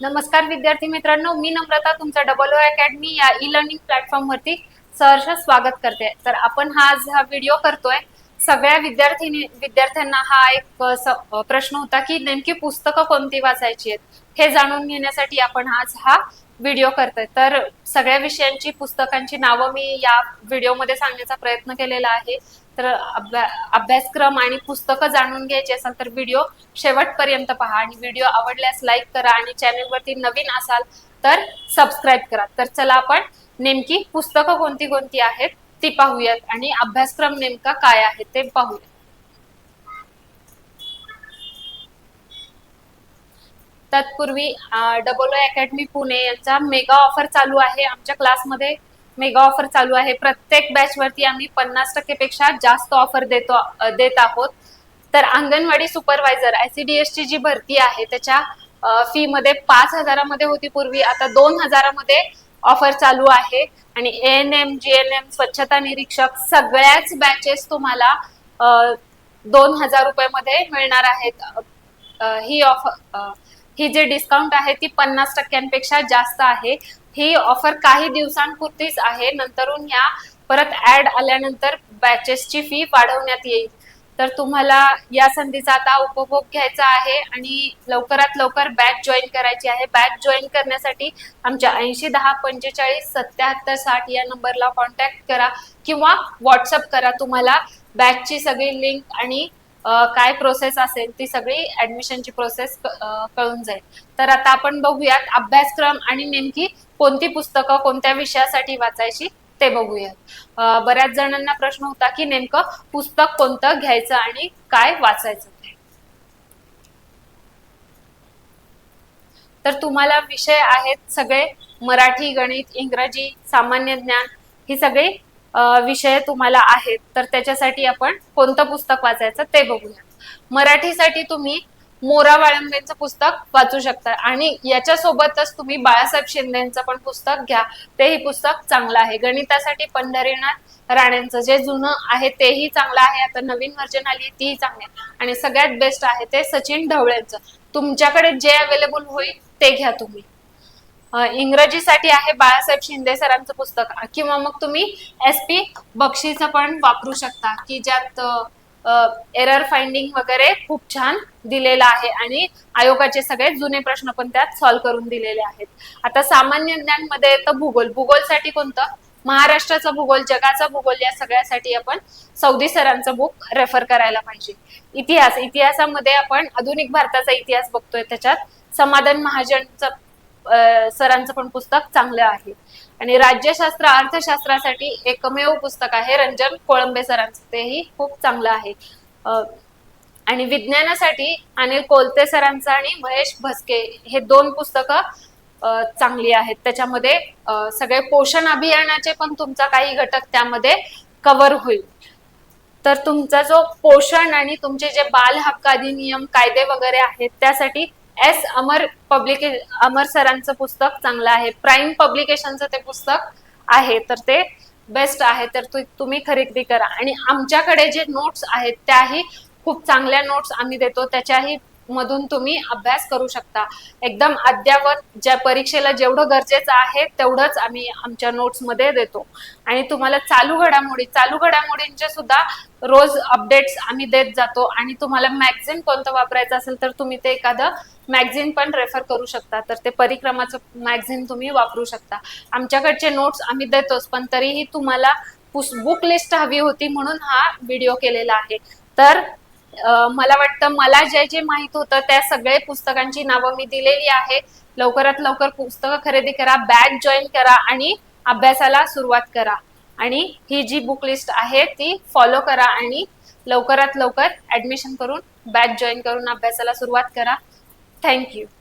नमस्कार विद्यार्थी मित्रांनो मी नम्रता तुमचा डबल ओ अकॅडमी या ई लर्निंग प्लॅटफॉर्म वरती सहर्ष स्वागत करते. तर आपण हा आज हा व्हिडिओ करतोय. सगळ्या विद्यार्थी विद्यार्थ्यांना हा एक प्रश्न होता की नेमकी पुस्तकं कोणती वाचायची आहेत? हे जाणून घेण्यासाठी आपण आज हा व्हिडिओ करतोय. तर सगळ्या विषयांची पुस्तकांची नावं मी या व्हिडिओमध्ये सांगण्याचा प्रयत्न केलेला आहे. तर अभ्यासक्रम आणि पुस्तकं जाणून घ्यायची असेल तर व्हिडिओ शेवटपर्यंत पहा आणि व्हिडिओ आवडल्यास लाईक करा आणि चॅनलवरती नवीन असाल तर सबस्क्राईब करा. तर चला आपण नेमकी पुस्तकं कोणती कोणती आहेत ती पाहूयात आणि अभ्यासक्रम नेमका काय आहे ते पाहूयात. तत्पूर्वी डबल ओ अकॅडमी पुणे यांचा मेगा ऑफर चालू आहे. आमच्या क्लासमध्ये मेगा ऑफर चालू आहे. प्रत्येक बॅच वरती आम्ही पन्नास टक्केपेक्षा जास्त ऑफर देतो देत आहोत. तर अंगणवाडी सुपरवायझर आयसीडीएस ची जी भरती आहे त्याच्या फी मध्ये पाच हजारामध्ये होती पूर्वी. आता दोन हजारामध्ये ऑफर चालू आहे. आणि N M G N M स्वच्छता निरीक्षक सगळ्याच बॅचेस तुम्हाला दोन हजार रुपये मध्ये मिळणार आहेत. ही ऑफर ही जे डिस्काउंट आहे ती पन्नास टक्क्यांपेक्षा जास्त आहे. ही ऑफर काही दिवसांपुरतीच आहे. नंतरून ह्या परत ऍड आल्यानंतर बॅचेसची फी वाढवण्यात येईल. तर तुम्हाला या संधीचा आता उपभोग घ्यायचा आहे आणि लवकरात लवकर बॅच जॉईन करायची आहे. बॅच जॉईन करण्यासाठी आमच्या ऐंशी दहा पंचेचाळीस सत्याहत्तर साठ या नंबरला कॉन्टॅक्ट करा किंवा व्हॉट्सअप करा तुम्हाला. बॅचची सगळी लिंक आणि काय प्रोसेस असेल ती सगळी ऍडमिशनची प्रोसेस कळून जाईल. तर आता आपण बघूयात अभ्यासक्रम आणि नेमकी कोणती पुस्तकं कोणत्या विषयासाठी वाचायची ते बघूयात. बऱ्याच जणांना प्रश्न होता की नेमकं पुस्तक कोणतं घ्यायचं आणि काय वाचायचं तर तुम्हाला विषय आहेत सगळे मराठी गणित इंग्रजी सामान्य ज्ञान ही सगळी विषय तुम्हाला आहेत तर त्याच्यासाठी आपण कोणतं पुस्तक वाचायचं ते बघूया. मराठीसाठी तुम्ही मोरा वाळंबेंचं पुस्तक वाचू शकता आणि याच्यासोबतच तुम्ही बाळासाहेब शिंदेचं पण पुस्तक घ्या तेही पुस्तक चांगलं आहे. गणितासाठी पंढरीनाथ राणेंचं जे जुनं आहे तेही चांगलं आहे आता नवीन व्हर्जन आली तीही चांगली आहे. आणि सगळ्यात बेस्ट आहे ते सचिन ढवळेंचं. तुमच्याकडे जे अवेलेबल होईल ते घ्या तुम्ही. इंग्रजीसाठी आहे बाळासाहेब शिंदे सरांचं पुस्तक. किंवा मग तुम्ही एस पी बक्षीचं पण वापरू शकता की ज्यात एरर फाइंडिंग वगैरे खूप छान दिलेलं आहे आणि आयोगाचे सगळे जुने प्रश्न पण त्यात सॉल्व्ह करून दिलेले आहेत. आता सामान्य ज्ञानमध्ये येतं भूगोल भूगोलसाठी कोणतं? महाराष्ट्राचा भूगोल जगाचा भूगोल या सगळ्यासाठी आपण सौदी सरांचं बुक रेफर करायला पाहिजे. इतिहास इतिहासामध्ये आपण आधुनिक भारताचा इतिहास बघतोय त्याच्यात. समाधान महाजनचं सरांचं पण पुस्तक चांगलं आहे. आणि राज्यशास्त्र अर्थशास्त्रासाठी एकमेव पुस्तक आहे रंजन कोळंबे सरांचं. तेही खूप चांगलं आहे. आणि विज्ञानासाठी अनिल कोलते सरांचं आणि महेश भस्के हे दोन पुस्तकं चांगली आहेत. त्याच्यामध्ये सगळे पोषण अभियानाचे पण तुमचा काही घटक त्यामध्ये कव्हर होईल. तर तुमचा जो पोषण आणि तुमचे जे बाल हक्क अधिनियम कायदे वगैरे आहेत त्यासाठी एस अमर पब्लिके अमर सरांचं पुस्तक चांगलं आहे. प्राईम पब्लिकेशनचं ते पुस्तक आहे तर ते बेस्ट आहे. तर तुम्ही खरेदी करा. आणि आमच्याकडे जे नोट्स आहेत त्याही खूप चांगल्या नोट्स आम्ही देतो. त्याच्याही मधून तुम्ही अभ्यास करू शकता. एकदम अद्यावत ज्या परीक्षेला जेवढं गरजेचं आहे तेवढंच आम्ही आमच्या नोट्समध्ये देतो. आणि तुम्हाला चालू घडामोडी चालू घडामोडींचे सुद्धा रोज अपडेट्स आम्ही देत जातो. आणि तुम्हाला मॅगझिन कोणतं वापरायचं असेल तर तुम्ही ते एखादं मॅगझिन पण रेफर करू शकता. तर ते परिक्रमाचं मॅगझिन तुम्ही वापरू शकता. आमच्याकडचे नोट्स आम्ही देतोच पण तरीही तुम्हाला बुक लिस्ट हवी होती म्हणून हा व्हिडिओ केलेला आहे. तर मला वाटतं मला जे जे माहीत होतं त्या सगळे पुस्तकांची नावं मी दिलेली आहे. लवकरात लवकर पुस्तकं खरेदी करा बॅच जॉईन करा आणि अभ्यासाला सुरुवात करा. आणि ही जी बुक लिस्ट आहे ती फॉलो करा आणि लवकरात लवकर ऍडमिशन करून बॅच जॉईन करून अभ्यासाला सुरुवात करा. Thank you.